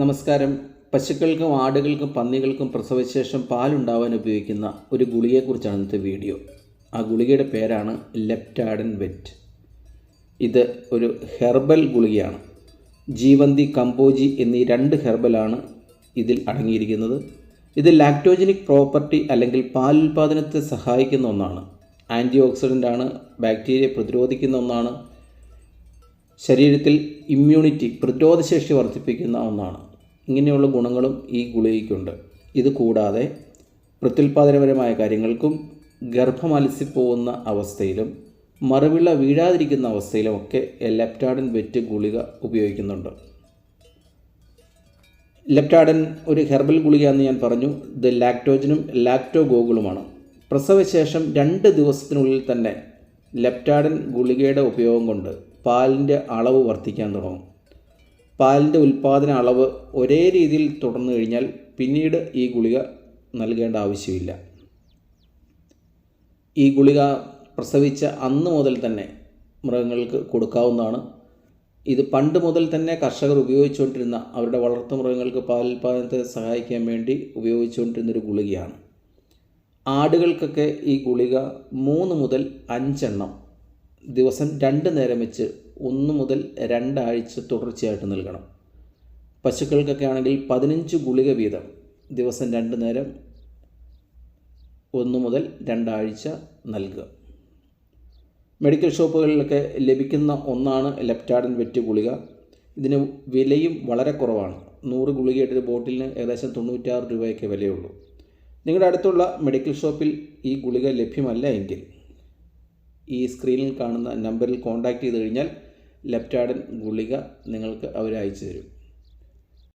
നമസ്കാരം. പശുക്കൾക്കും ആടുകൾക്കും പന്നികൾക്കും പ്രസവശേഷം പാലുണ്ടാവാൻ ഉപയോഗിക്കുന്ന ഒരു ഗുളികയെക്കുറിച്ചാണ് ഇന്നത്തെ വീഡിയോ. ആ ഗുളികയുടെ പേരാണ് ലെപ്റ്റാഡൻ വെറ്റ്. ഇത് ഒരു ഹെർബൽ ഗുളികയാണ്. ജീവന്തി കമ്പോജി എന്നീ രണ്ട് ഹെർബലാണ് ഇതിൽ അടങ്ങിയിരിക്കുന്നത്. ഇത് ലാക്ടോജനിക് പ്രോപ്പർട്ടി അല്ലെങ്കിൽ പാലുൽപാദനത്തെ സഹായിക്കുന്ന ഒന്നാണ്. ആന്റി ഓക്സിഡന്റാണ് ബാക്ടീരിയ പ്രതിരോധിക്കുന്ന ഒന്നാണ്. ശരീരത്തിൽ ഇമ്മ്യൂണിറ്റി പ്രതിരോധശേഷി വർദ്ധിപ്പിക്കുന്ന ഒന്നാണ്. ഇങ്ങനെയുള്ള ഗുണങ്ങളും ഈ ഗുളികയ്ക്കുണ്ട്. ഇത് കൂടാതെ പ്രത്യുൽപാദനപരമായ കാര്യങ്ങൾക്കും ഗർഭമലസിപ്പോകുന്ന അവസ്ഥയിലും മറുവിള വീഴാതിരിക്കുന്ന അവസ്ഥയിലും ഒക്കെ ലെപ്റ്റാഡൻ വെറ്റ് ഗുളിക ഉപയോഗിക്കുന്നുണ്ട്. ലെപ്റ്റാഡൻ ഒരു ഹെർബൽ ഗുളിക എന്ന് ഞാൻ പറഞ്ഞു. ഇത് ലാക്ടോജനും ലാക്ടോഗോഗിളുമാണ്. പ്രസവശേഷം രണ്ട് ദിവസത്തിനുള്ളിൽ തന്നെ ലെപ്റ്റാഡൻ ഗുളികയുടെ ഉപയോഗം കൊണ്ട് പാലിന്റെ അളവ് വർദ്ധിക്കാൻ തുടങ്ങും. പാലിന്റെ ഉൽപ്പാദന അളവ് ഒരേ രീതിയിൽ തുടർന്നു കഴിഞ്ഞാൽ പിന്നീട് ഈ ഗുളിക നൽകേണ്ട ആവശ്യമില്ല. ഈ ഗുളിക പ്രസവിച്ച അന്ന് മുതൽ തന്നെ മൃഗങ്ങൾക്ക് കൊടുക്കാവുന്നതാണ്. ഇത് പണ്ട് മുതൽ തന്നെ കർഷകർ ഉപയോഗിച്ചുകൊണ്ടിരുന്ന അവരുടെ വളർത്തു മൃഗങ്ങൾക്ക് പാലുൽപാദനത്തെ സഹായിക്കാൻ വേണ്ടി ഉപയോഗിച്ചുകൊണ്ടിരുന്നൊരു ഗുളികയാണ്. ആടുകൾക്കൊക്കെ ഈ ഗുളിക മൂന്ന് മുതൽ അഞ്ചെണ്ണം ദിവസം രണ്ട് നേരം വെച്ച് ഒന്ന് മുതൽ രണ്ടാഴ്ച തുടർച്ചയായിട്ട് നൽകണം പശുക്കൾക്കൊക്കെ ആണെങ്കിൽ പതിനഞ്ച് ഗുളിക വീതം ദിവസം രണ്ട് നേരം ഒന്ന് മുതൽ രണ്ടാഴ്ച നൽകുക. മെഡിക്കൽ ഷോപ്പുകളിലൊക്കെ ലഭിക്കുന്ന ഒന്നാണ് ലെപ്റ്റാഡൻ വെറ്റ് ഗുളിക. ഇതിന് വിലയും വളരെ കുറവാണ്. നൂറ് ഗുളികയുടെ ഒരു ബോട്ടിലിന് ഏകദേശം തൊണ്ണൂറ്റാറ് രൂപയൊക്കെ വിലയുള്ളൂ. നിങ്ങളുടെ അടുത്തുള്ള മെഡിക്കൽ ഷോപ്പിൽ ഈ ഗുളിക ലഭ്യമല്ല എങ്കിൽ ഈ സ്ക്രീനിൽ കാണുന്ന നമ്പറിൽ കോൺടാക്റ്റ് ചെയ്ത് കഴിഞ്ഞാൽ ലെപ്റ്റാഡൻ ഗുളിക നിങ്ങൾക്ക് അവർ അയച്ചു തരും